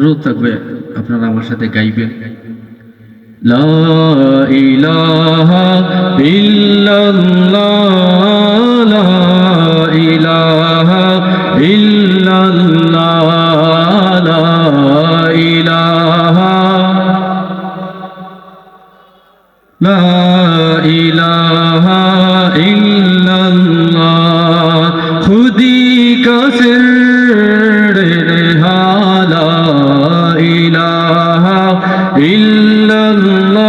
অনুরোধ থাকবে, আপনারা আমার সাথে গাইবেন। লা ইলাহা ইল্লাল্লাহ, লা ইলাহা ইল্লাল্লাহ, লা ইলাহা লা ইলাহা إلا الله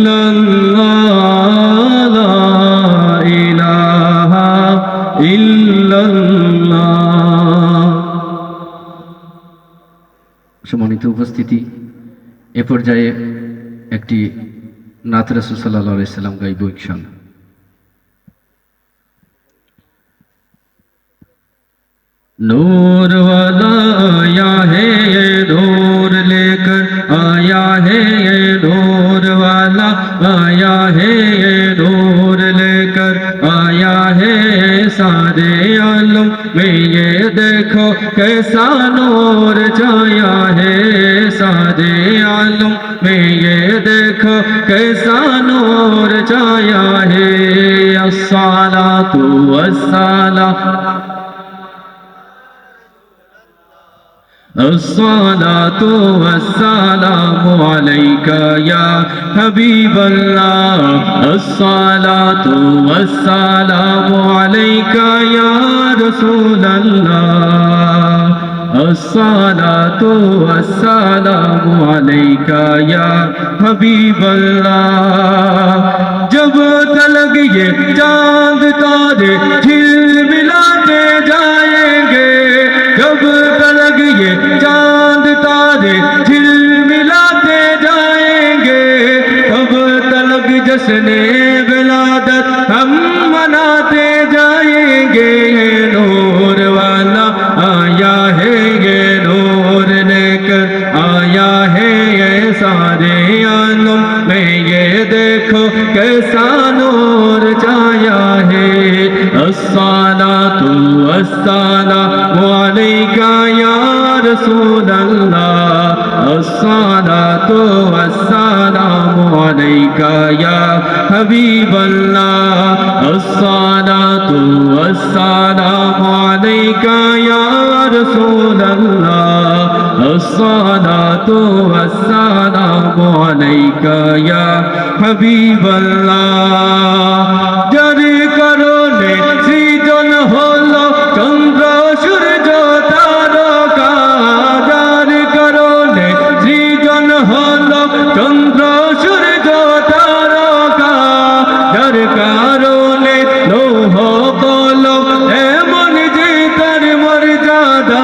সম্মানিত উপস্থিতি। এ পর্যায়ে একটি নাত রাসুল সাল্লাহ আলাইসাল্লাম গাইব ইনশাল্লাহ नूर कैसा नूर छाया है सारे आलम में ये देखो कैसा नूर छाया है अस्साला तू अस्साला الصلاة والسلام عليك يا حبيب الله الصلاة والسلام عليك يا رسول الله والصلاة والسلام عليك یا حبيب الله. جب تلق یہ چاند تارے کھل ملاتے جائیں گے، جب تلق یہ چاند تارے کھل ملاتے جائیں گے، تب تلک جشن بلادت ہم कैसा नूर छाया है अस्साला तू अस्साला वालेका या रसूल अल्लाह अस्साला तू अस्साला वालेका या हबीब अल्लाह अस्साला तू अस्साला वालेका या रसूल अल्लाह الصلاة والسلام عليك يا حبيب الله. جري করুণে সৃজন হলো চন্দ্র সূর্য তারকা যার করুণে সৃজন হলো চন্দ্র সূর্য তারকা যার কারণে লৌহ কলম এমন যে তার মর্যাদা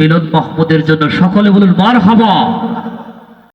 মিলন মাহমুদের জন্য সকলে বলুন মার হাবা